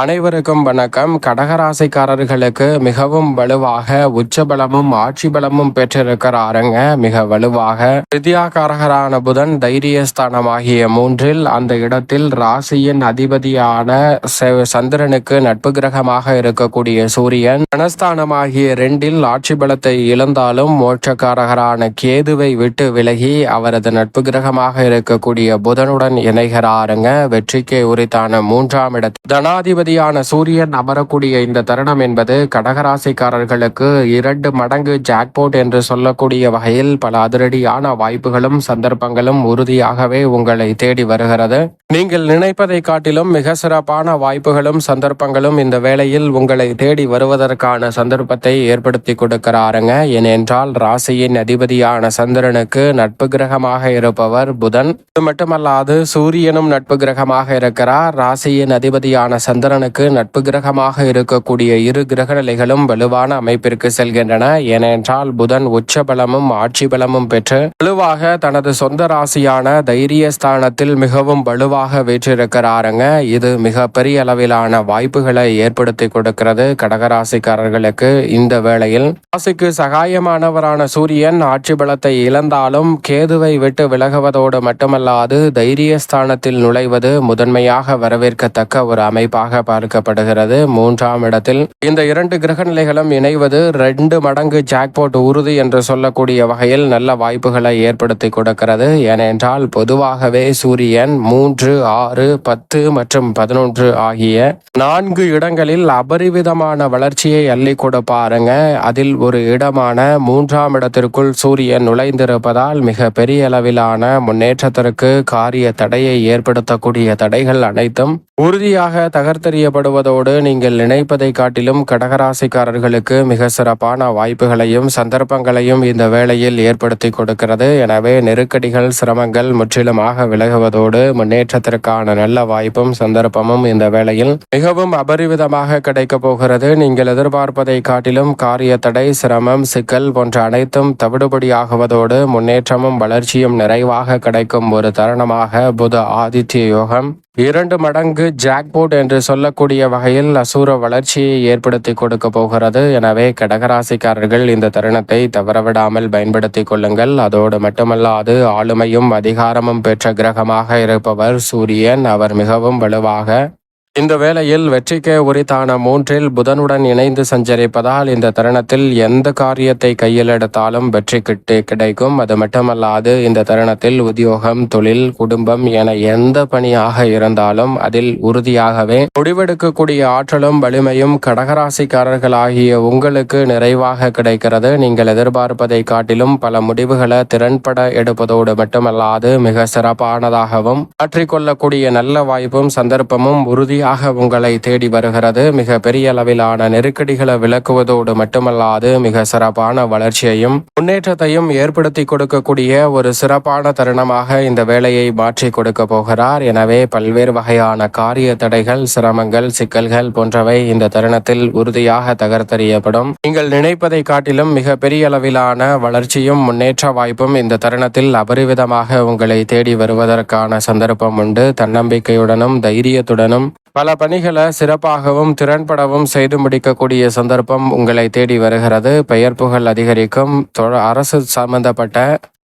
அனைவருக்கும் வணக்கம். கடகராசிக்காரர்களுக்கு மிகவும் வலுவாக உச்சபலமும் ஆட்சி பலமும் பெற்றிருக்கிறாருங்க. மிக வலுவாக. வித்யாகாரகரான புதன் தைரியஸ்தானமாகிய மூன்றில் அந்த இடத்தில் ராசியின் அதிபதியான சந்திரனுக்கு நட்பு கிரகமாக இருக்கக்கூடிய சூரியன் தனஸ்தானமாகிய ரெண்டில் ஆட்சி பலத்தை இழந்தாலும் மோட்சக்காரகரான கேதுவை விட்டு விலகி அவரது நட்பு கிரகமாக இருக்கக்கூடிய புதனுடன் இணைகிறாருங்க. வெற்றிக்கு உரித்தான மூன்றாம் இடத்தில் அதிபதியான சூரியன் அமரக்கூடிய இந்த தருணம் என்பது கடகராசிக்காரர்களுக்கு இரண்டு மடங்கு ஜாக்போட் என்று சொல்லக்கூடிய வகையில் பல அதிரடியான வாய்ப்புகளும் சந்தர்ப்பங்களும் உறுதியாகவே உங்களை தேடி வருகிறது. நீங்கள் நினைப்பதை காட்டிலும் மிக சிறப்பான வாய்ப்புகளும் சந்தர்ப்பங்களும் இந்த வேளையில் உங்களை தேடி வருவதற்கான சந்தர்ப்பத்தை ஏற்படுத்தி கொடுக்கிறாருங்க. ஏனென்றால் ராசியின் அதிபதியான சந்திரனுக்கு நட்பு கிரகமாக இருப்பவர் புதன். இது மட்டுமல்லாது சூரியனும் நட்பு கிரகமாக இருக்கிறார். ராசியின் அதிபதியான சந்திரனுக்கு நட்பு கிரகமாக இருக்கக்கூடிய இரு கிரக நிலைகளும் வலுவான அமைப்பிற்கு செல்கின்றன. ஏனென்றால் புதன் உச்ச பலமும் ஆட்சி பலமும் பெற்று வலுவாக தனது சொந்த ராசியான தைரிய ஸ்தானத்தில் மிகவும் வலுவாக வீற்றிருக்கிறாருங்க. இது மிக பெரிய அளவிலான வாய்ப்புகளை ஏற்படுத்தி கொடுக்கிறது கடகராசிக்காரர்களுக்கு இந்த வேளையில். ராசிக்கு சகாயமானவரான சூரியன் ஆட்சி பலத்தை இழந்தாலும் கேதுவை விட்டு விலகுவதோடு மட்டுமல்லாது தைரிய ஸ்தானத்தில் நுழைவது முதன்மையாக வரவேற்கத்தக்க ஒரு அமைப்பாக பார்க்கப்படுகிறது. மூன்றாம் இடத்தில் இந்த இரண்டு கிரக நிலைகளும் இணைவது ரெண்டு மடங்கு ஜாக்பாட் உறுதி என்று சொல்லக்கூடிய வகையில் நல்ல வாய்ப்புகளை ஏற்படுத்தி கொடுக்கிறது. ஏனென்றால் பொதுவாகவே சூரியன் மூன்று ஆறு பத்து மற்றும் பதினொன்று ஆகிய நான்கு இடங்களில் அபரிவிதமான வளர்ச்சியை அள்ளி கொடுப்பாருங்க அதில் ஒரு இடமான மூன்றாம் இடத்திற்குள் சூரியன் நுழைந்திருப்பதால் மிக பெரிய அளவிலான முன்னேற்றத்திற்கு காரிய தடையை ஏற்படுத்தக்கூடிய தடைகள் அனைத்தும் உறுதியாக தகர்த்தெறியப்படுவதோடு நீங்கள் நினைப்பதை காட்டிலும் கடகராசிக்காரர்களுக்கு மிக சிறப்பான வாய்ப்புகளையும் சந்தர்ப்பங்களையும் இந்த வேளையில் ஏற்படுத்தி கொடுக்கிறது. எனவே நெருக்கடிகள் சிரமங்கள் முற்றிலுமாக விலகுவதோடு முன்னேற்றத்திற்கான நல்ல வாய்ப்பும் சந்தர்ப்பமும் இந்த வேளையில் மிகவும் அபரிவிதமாக கிடைக்கப் போகிறது. நீங்கள் எதிர்பார்ப்பதை காட்டிலும் காரிய தடை சிரமம் சிக்கல் போன்ற அனைத்தும் தவிடுபடியாகுவதோடு முன்னேற்றமும் வளர்ச்சியும் நிறைவாக கிடைக்கும் ஒரு தருணமாக புத ஆதித்ய யோகம். இரண்டு மடங்கு ஜாக்போட் என்று சொல்லக்கூடிய வகையில் அசூர வளர்ச்சியை ஏற்படுத்தி கொடுக்க போகிறது. எனவே கடகராசிக்காரர்கள் இந்த தருணத்தை தவறவிடாமல் பயன்படுத்திக் கொள்ளுங்கள். அதோடு மட்டுமல்லாது ஆளுமையும் அதிகாரமும் பெற்ற கிரகமாக இருப்பவர் சூரியன். அவர் மிகவும் வலுவாக இந்த வேளையில் வெற்றிக்கு உரித்தான மூன்றில் புதனுடன் இணைந்து சஞ்சரிப்பதால் இந்த தருணத்தில் எந்த காரியத்தை கையில் எடுத்தாலும் வெற்றி கிட்டு கிடைக்கும். அது மட்டுமல்லாது இந்த தருணத்தில் உத்தியோகம் தொழில் குடும்பம் என எந்த பணியாக இருந்தாலும் அதில் உறுதியாகவே முடிவெடுக்கக்கூடிய ஆற்றலும் வலிமையும் கடகராசிக்காரர்களாகிய உங்களுக்கு நிறைவாக கிடைக்கிறது. நீங்கள் எதிர்பார்ப்பதை காட்டிலும் பல முடிவுகளை திறன்பட எடுப்பதோடு மட்டுமல்லாது மிக சிறப்பானதாகவும் மாற்றிக்கொள்ளக்கூடிய நல்ல வாய்ப்பும் சந்தர்ப்பமும் உறுதியாக உங்களை தேடி வருகிறது. மிக பெரிய அளவிலான நெருக்கடிகளை விளக்குவதோடு மட்டுமல்லாது மிக சிறப்பான வளர்ச்சியையும் முன்னேற்றத்தையும் ஏற்படுத்தி கொடுக்கக்கூடிய ஒரு சிறப்பான தருணமாக இந்த வேலையை மாற்றி கொடுக்க போகிறார். எனவே பல்வேறு வகையான காரிய தடைகள் சிரமங்கள் சிக்கல்கள் போன்றவை இந்த தருணத்தில் உறுதியாக தகர்த்தறியப்படும். நீங்கள் நினைப்பதை காட்டிலும் மிக பெரிய அளவிலான வளர்ச்சியும் முன்னேற்ற வாய்ப்பும் இந்த தருணத்தில் அபரிவிதமாக உங்களை தேடி வருவதற்கான சந்தர்ப்பம் உண்டு. தன்னம்பிக்கையுடனும் தைரியத்துடனும் பல பணிகளை சிறப்பாகவும் திறன்படவும் செய்து முடிக்கக்கூடிய சந்தர்ப்பம் உங்களை தேடி வருகிறது. பெயர் புகழ் அதிகரிக்கும் அரசு சம்பந்தப்பட்ட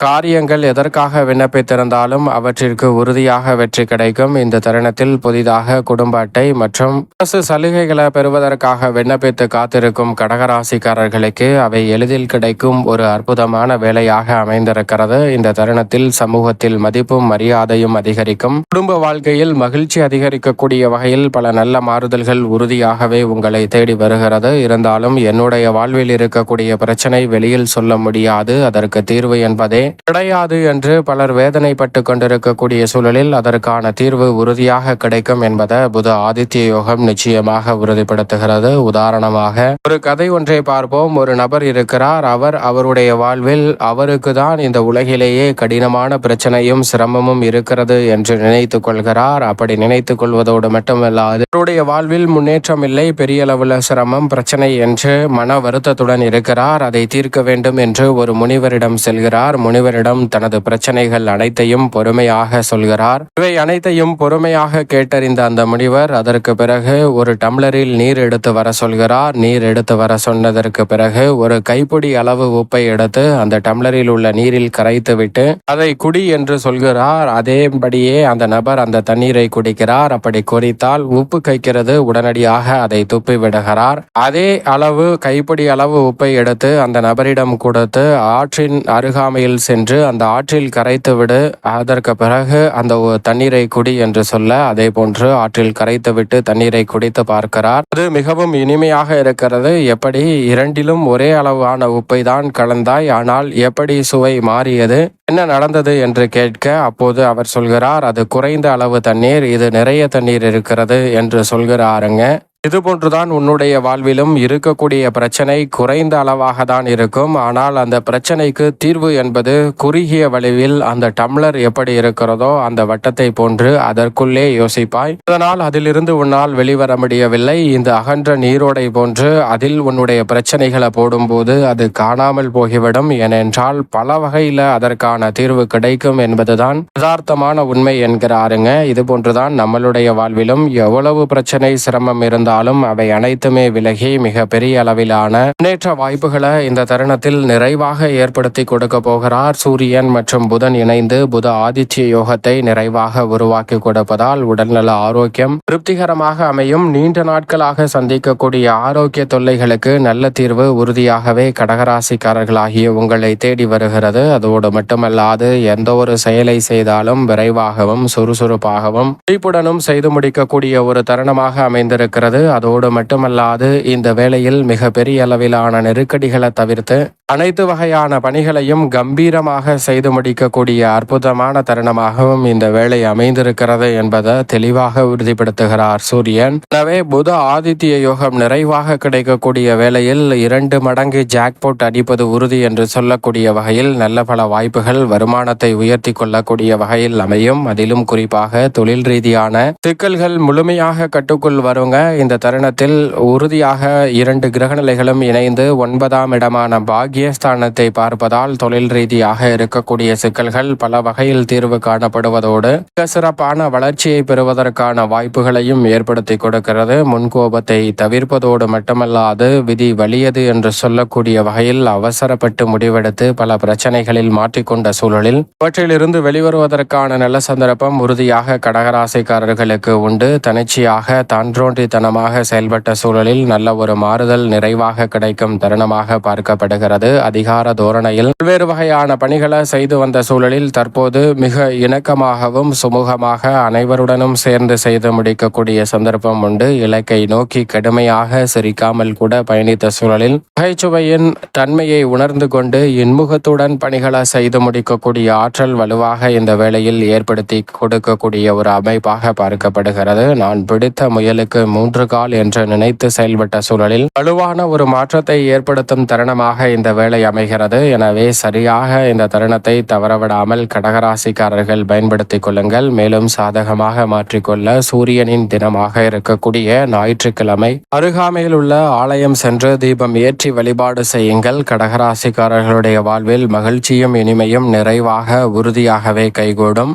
காரியங்கள் எதற்காக விண்ணப்பித்திருந்தாலும் அவற்றிற்கு உறுதியாக வெற்றி கிடைக்கும். இந்த தருணத்தில் புதிதாக குடும்ப அட்டை மற்றும் அரசு சலுகைகளை பெறுவதற்காக விண்ணப்பித்து காத்திருக்கும் கடகராசிக்காரர்களுக்கு அவை எளிதில் கிடைக்கும் ஒரு அற்புதமான வேலையாக அமைந்திருக்கிறது. இந்த தருணத்தில் சமூகத்தில் மதிப்பும் மரியாதையும் அதிகரிக்கும். குடும்ப வாழ்க்கையில் மகிழ்ச்சி அதிகரிக்கக்கூடிய வகையில் பல நல்ல மாறுதல்கள் உறுதியாகவே உங்களை தேடி வருகிறது. இருந்தாலும் என்னுடைய வாழ்வில் இருக்கக்கூடிய பிரச்சனை வெளியில் சொல்ல முடியாது. அதற்கு தீர்வு என்பதே கிடையாது என்று பலர் வேதனைப்பட்டு கொண்டிருக்கக்கூடிய சூழலில் அதற்கான தீர்வு உறுதியாக கிடைக்கும் என்பதை புத ஆதித்ய யோகம் நிச்சயமாக உறுதிப்படுத்துகிறது. உதாரணமாக ஒரு கதை ஒன்றை பார்ப்போம். ஒரு நபர் இருக்கிறார். அவர் அவருடைய வாழ்வில் அவருக்கு தான் இந்த உலகிலேயே கடினமான பிரச்சனையும் சிரமமும் இருக்கிறது என்று நினைத்து கொள்கிறார். அப்படி நினைத்துக் கொள்வதோடு மட்டுமல்லாது அவருடைய வாழ்வில் முன்னேற்றம் இல்லை பெரிய அளவுல சிரமம் பிரச்சனை என்று மன வருத்தத்துடன் இருக்கிறார். அதை தீர்க்க வேண்டும் என்று ஒரு முனிவரிடம் செல்கிறார். முனிவர் முனிவரிடம் தனது பிரச்சனைகள் அனைத்தையும் பொறுமையாக சொல்கிறார். இவை அனைத்தையும் பொறுமையாக கேட்டறிந்த அந்த முனிவர் அதற்கு பிறகு ஒரு டம்ளரில் நீர் எடுத்து வர சொல்கிறார். நீர் எடுத்து வர சொன்னதற்கு பிறகு ஒரு கைப்பிடி அளவு உப்பை எடுத்து அந்த டம்ளரில் உள்ள நீரில் கரைத்து விட்டு அதை குடி என்று சொல்கிறார். அதேபடியே அந்த நபர் அந்த தண்ணீரை குடிக்கிறார். அப்படி குறித்தால் உப்பு கைக்கிறது உடனடியாக அதை துப்பி விடுகிறார். அதே அளவு கைப்பிடி அளவு உப்பை எடுத்து அந்த நபரிடம் கொடுத்து ஆற்றின் அருகாமையில் சென்று அந்த ஆற்றில் கரைத்து விடு அதற்கு பிறகு அந்த தண்ணீரை குடி என்று சொல்ல அதே போன்று ஆற்றில் கரைத்து விட்டு தண்ணீரை குடித்து பார்க்கிறார். அது மிகவும் இனிமையாக இருக்கிறது. எப்படி? இரண்டிலும் ஒரே அளவான உப்பை தான் கலந்தாய் ஆனால் எப்படி சுவை மாறியது? என்ன நடந்தது என்று கேட்க அப்போது அவர் சொல்கிறார் அது குறைந்த அளவு தண்ணீர் இது நிறைய தண்ணீர் இருக்கிறது என்று சொல்கிறாருங்க. இதுபோன்றுதான் உன்னுடைய வாழ்விலும் இருக்கக்கூடிய பிரச்சனை குறைந்த அளவாக தான் இருக்கும். ஆனால் அந்த பிரச்சனைக்கு தீர்வு என்பது குறுகிய வளைவில் அந்த டம்ளர் எப்படி இருக்கிறதோ அந்த வட்டத்தை போன்று அதற்குள்ளே யோசிப்பாய். அதனால் அதிலிருந்து உன்னால் வெளிவர முடியவில்லை. இந்த அகன்ற நீரோடை போன்று அதில் உன்னுடைய பிரச்சனைகளை போடும்போது அது காணாமல் போகிவிடும். ஏனென்றால் பல வகையில் அதற்கான தீர்வு கிடைக்கும் என்பதுதான் யதார்த்தமான உண்மை என்கிறாருங்க. இது போன்றுதான் நம்மளுடைய வாழ்விலும் எவ்வளவு பிரச்சனை சிரமம் இருந்தாலும் அவை அனைத்துமே விலகி மிக பெரிய அளவிலான முன்னேற்ற வாய்ப்புகளை இந்த தருணத்தில் நிறைவாக ஏற்படுத்தி கொடுக்க போகிறார். சூரியன் மற்றும் புதன் இணைந்து புத ஆதித்ய யோகத்தை நிறைவாக உருவாக்கி கொடுப்பதால் உடல்நல ஆரோக்கியம் திருப்திகரமாக அமையும். நீண்ட நாட்களாக சந்திக்கக்கூடிய ஆரோக்கிய தொல்லைகளுக்கு நல்ல தீர்வு உறுதியாகவே கடகராசிக்காரர்களாகிய உங்களை தேடி வருகிறது. அதோடு மட்டுமல்லாது எந்த ஒரு செயலை செய்தாலும் விரைவாகவும் சுறுசுறுப்பாகவும் விழிப்புடனும் செய்து முடிக்கக்கூடிய ஒரு தருணமாக அமைந்திருக்கிறது. அதோடு மட்டுமல்லாது இந்த வேளையில் மிக பெரிய அளவிலான நெருக்கடிகளை தவிர்த்து அனைத்து வகையான பணிகளையும் கம்பீரமாக செய்து முடிக்கக்கூடிய அற்புதமான தருணமாகவும் இந்த வேலை அமைந்திருக்கிறது என்பதை தெளிவாக உறுதிப்படுத்துகிறார் சூரியன். எனவே புத ஆதித்ய யோகம் நிறைவாக கிடைக்கக்கூடிய வேளையில் இரண்டு மடங்கு ஜாக்போட் அடிப்பது உறுதி என்று சொல்லக்கூடிய வகையில் நல்ல பல வாய்ப்புகள் வருமானத்தை உயர்த்தி கொள்ளக்கூடிய வகையில் அமையும். அதிலும் குறிப்பாக தொழில் ரீதியான சிக்கல்கள் முழுமையாக கட்டுக்குள் வருங்க. இந்த தருணத்தில் உறுதியாக இரண்டு கிரகநிலைகளும் இணைந்து ஒன்பதாம் இடமான பாக்யஸ்தானத்தை பார்ப்பதால் தொழில் ரீதியாக இருக்கக்கூடிய சிக்கல்கள் பல வகையில் தீர்வு காணப்படுவதோடு மிக சிறப்பான வளர்ச்சியை பெறுவதற்கான வாய்ப்புகளையும் ஏற்படுத்தி கொடுக்கிறது. முன்கோபத்தை தவிர்ப்பதோடு மட்டுமல்லாது விதி வலியது என்று சொல்லக்கூடிய வகையில் அவசரப்பட்டு முடிவெடுத்து பல பிரச்சனைகளில் மாற்றிக்கொண்ட சூழலில் அவற்றிலிருந்து வெளிவருவதற்கான நல்ல சந்தர்ப்பம் உறுதியாக கடகராசிக்காரர்களுக்கு உண்டு. தனிச்சையாக தான்றோன்றித்தனமாக செயல்பட்ட சூழலில் நல்ல ஒரு மாறுதல் நிறைவாக கிடைக்கும் தருணமாக பார்க்கப்படுகிறது. அதிகார தோரணையில் பல்வேறு வகையான பணிகளை செய்து வந்த சூழலில் தற்போது மிக இணக்கமாகவும் சுமூகமாக அனைவருடனும் சேர்ந்து செய்து முடிக்கக்கூடிய சந்தர்ப்பம் உண்டு. இலக்கை நோக்கி கடுமையாக சிரிக்காமல் கூட பயணித்த சூழலில் நகைச்சுவையின் தன்மையை உணர்ந்து கொண்டு இன்முகத்துடன் பணிகளை செய்து முடிக்கக்கூடிய ஆற்றல் வலுவாக இந்த வேளையில் ஏற்படுத்தி கொடுக்கக்கூடிய ஒரு அமைப்பாக பார்க்கப்படுகிறது. நான் பிடித்த முயலுக்கு மூன்று கால் என்று நினைத்து செயல்பட்ட சூழலில் வலுவான ஒரு மாற்றத்தை ஏற்படுத்தும் தருணமாக இந்த வேலை அமைகிறது. எனவே சரியாக இந்த தருணத்தை தவறவிடாமல் கடகராசிக்காரர்கள் பயன்படுத்திக் கொள்ளுங்கள். மேலும் சாதகமாக மாற்றிக்கொள்ள சூரியனின் தினமாக இருக்கக்கூடிய ஞாயிற்றுக்கிழமை அருகாமையில் உள்ள ஆலயம் சென்று தீபம் ஏற்றி வழிபாடு செய்யுங்கள். கடகராசிக்காரர்களுடைய வாழ்வில் மகிழ்ச்சியும் இனிமையும் நிறைவாக உறுதியாகவே கைகூடும்.